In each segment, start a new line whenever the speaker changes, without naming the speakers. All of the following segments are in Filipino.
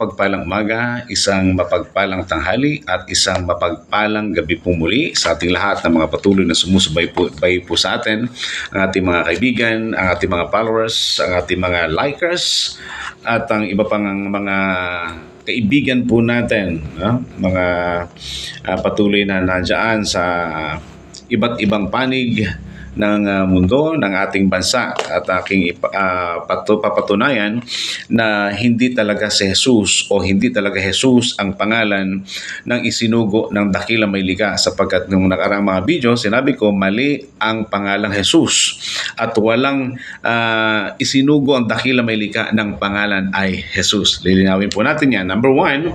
Pagpalang umaga, isang mapagpalang tanghali at isang mapagpalang gabi po muli sa ating lahat ng mga patuloy na sumusubay po, po sa atin, ang ating mga kaibigan, ang ating mga followers, ang ating mga likers, at ang iba pang mga kaibigan po natin, no? mga ah, patuloy na nandiyan sa iba't ibang panig ng ah, mundo, ng ating bansa at aking ipa- ah, patu- papatunayan na hindi talaga si Jesus o hindi talaga Jesus ang pangalan ng isinugo ng Dakila Maylika sapagkat nung nakaraang mga video sinabi ko mali ang pangalang Jesus at walang ah, isinugo ang Dakila Maylika ng pangalan ay Jesus. Lilinawin po natin yan. Number one,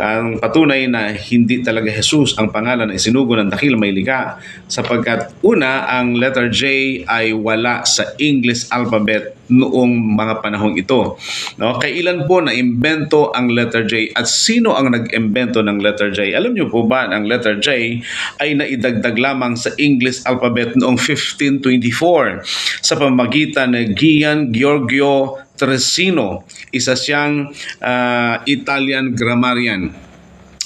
ang patunay na hindi talaga Jesus ang pangalan na isinugo ng Dakila Maylika sapagkat una, ang letter J ay wala sa English alphabet noong mga panahong ito. No? Kailan po na-imbento ang letter J at sino ang nag-imbento ng letter J? Alam niyo po ba ang letter J ay naidagdag lamang sa English alphabet noong 1524 sa pamagitan ni Gian Giorgio Tresino, isa siyang ah, Italian grammarian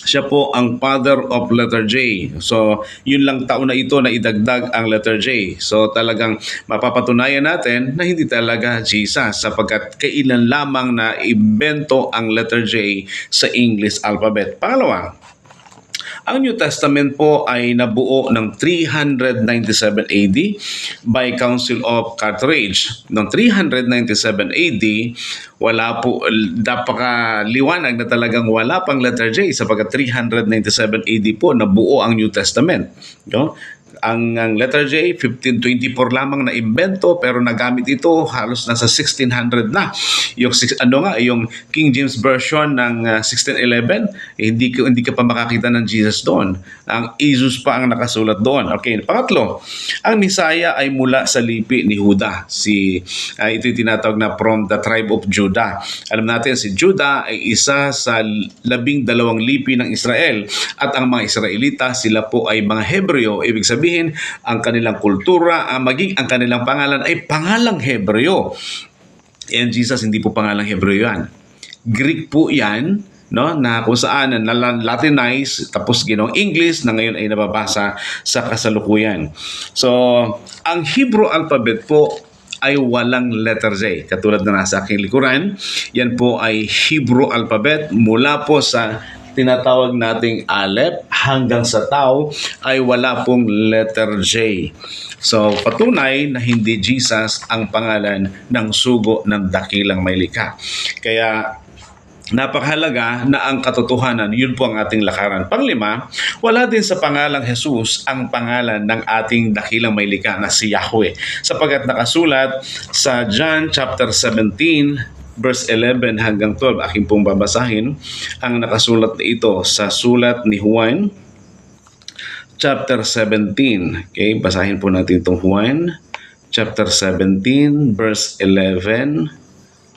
siya po ang father of letter J. So, yun lang taon na ito na idagdag ang letter J. So, talagang mapapatunayan natin na hindi talaga Jesus sapagkat kailan lamang na imbento ang letter J sa English alphabet. Pangalawa, ang New Testament po ay nabuo ng 397 AD by Council of Carthage. Noong 397 AD, wala po, napakaliwanag na talagang wala pang letter J sapagkat 397 AD po nabuo ang New Testament. No? Ang, ang letter J, 1524 lamang na imbento pero nagamit ito halos nasa 1600 na. Yung ano nga, yung King James version ng ah, 1611, eh, hindi hindi ka pa makakita ng Jesus doon. Ang Jesus pa ang nakasulat doon. Okay, pangatlo, ang Messiah ay mula sa lipi ni Huda. Si ah, ito tinatawag na from the tribe of Judah. Alam natin si Judah ay isa sa labing dalawang lipi ng Israel at ang mga Israelita sila po ay mga Hebreo. Ibig sabihin, ang kanilang kultura, ang maging ang kanilang pangalan ay pangalang Hebreo. And Jesus hindi po pangalang Hebreo yan. Greek po yan, no, na kung saan na Latinize tapos ginawang English na ngayon ay nababasa sa kasalukuyan. So, ang Hebrew alphabet po ay walang letter J. Katulad na nasa aking likuran, yan po ay Hebrew alphabet mula po sa tinatawag nating Aleph hanggang sa Tau ay wala pong letter J. So, patunay na hindi Jesus ang pangalan ng sugo ng dakilang may likha. Kaya, napakahalaga na ang katotohanan, yun po ang ating lakaran. Panglima, wala din sa pangalang Jesus ang pangalan ng ating dakilang may likha na si Yahweh. Sapagkat nakasulat sa John chapter 17, verse 11 hanggang 12, aking pong babasahin ang nakasulat na ito sa sulat ni Juan chapter 17. Okay, basahin po natin itong Juan chapter 17 verse 11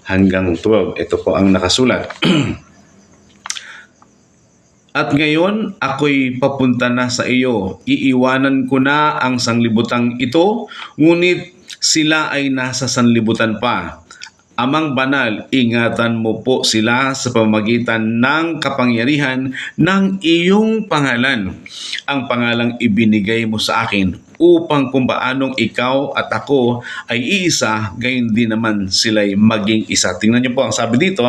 hanggang 12. Ito po ang nakasulat. At ngayon, ako'y papunta na sa iyo. Iiwanan ko na ang sanglibutang ito, ngunit sila ay nasa sanlibutan pa. Amang banal, ingatan mo po sila sa pamagitan ng kapangyarihan ng iyong pangalan. Ang pangalang ibinigay mo sa akin upang kung paanong ikaw at ako ay iisa, gayon din naman sila'y maging isa. Tingnan niyo po ang sabi dito,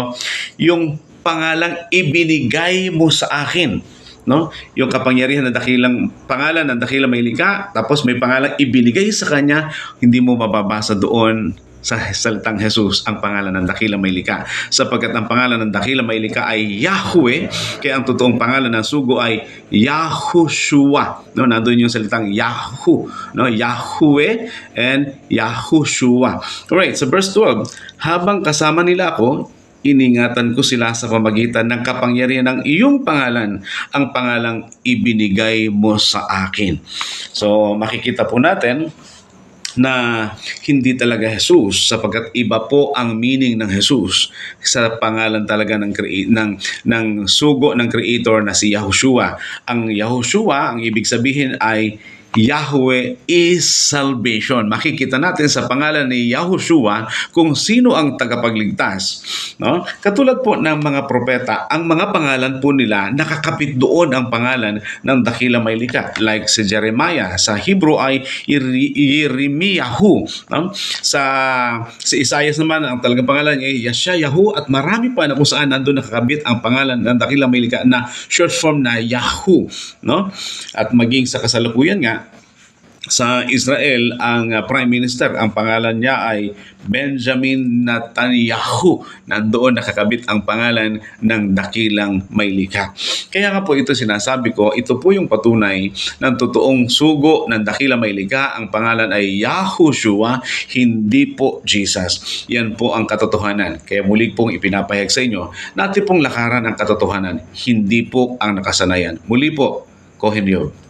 yung pangalang ibinigay mo sa akin no? Yung kapangyarihan ng dakilang pangalan ng dakilang may likha, tapos may pangalang ibinigay sa kanya, hindi mo mababasa doon sa salitang Jesus ang pangalan ng dakilang may likha. Sapagkat ang pangalan ng dakilang may likha ay Yahweh, kaya ang totoong pangalan ng sugo ay Yahushua. No, nandoon yung salitang Yahu, no? Yahweh and Yahushua. Alright, so verse 12, habang kasama nila ako, iningatan ko sila sa pamagitan ng kapangyarihan ng iyong pangalan, ang pangalang ibinigay mo sa akin. So, makikita po natin na hindi talaga Jesus sapagkat iba po ang meaning ng Jesus sa pangalan talaga ng ng ng sugo ng creator na si Yahushua. Ang Yahushua ang ibig sabihin ay Yahweh is salvation. Makikita natin sa pangalan ni Yahushua kung sino ang tagapagligtas. No? Katulad po ng mga propeta, ang mga pangalan po nila nakakapit doon ang pangalan ng dakila may likha. Like si Jeremiah, sa Hebrew ay Yirmiyahu. No? Sa si Isaiah naman, ang talagang pangalan niya ay Yashayahu at marami pa na kung saan nandun nakakabit ang pangalan ng dakila may likha na short form na Yahoo. No? At maging sa kasalukuyan nga, sa Israel, ang uh, Prime Minister, ang pangalan niya ay Benjamin Netanyahu. Nandoon nakakabit ang pangalan ng dakilang may. Kaya nga po ito sinasabi ko, ito po yung patunay ng totoong sugo ng dakilang may. Ang pangalan ay Yahushua, hindi po Jesus. Yan po ang katotohanan. Kaya muli pong ipinapahayag sa inyo, natin pong lakaran ang katotohanan, hindi po ang nakasanayan. Muli po, Kohen Yod.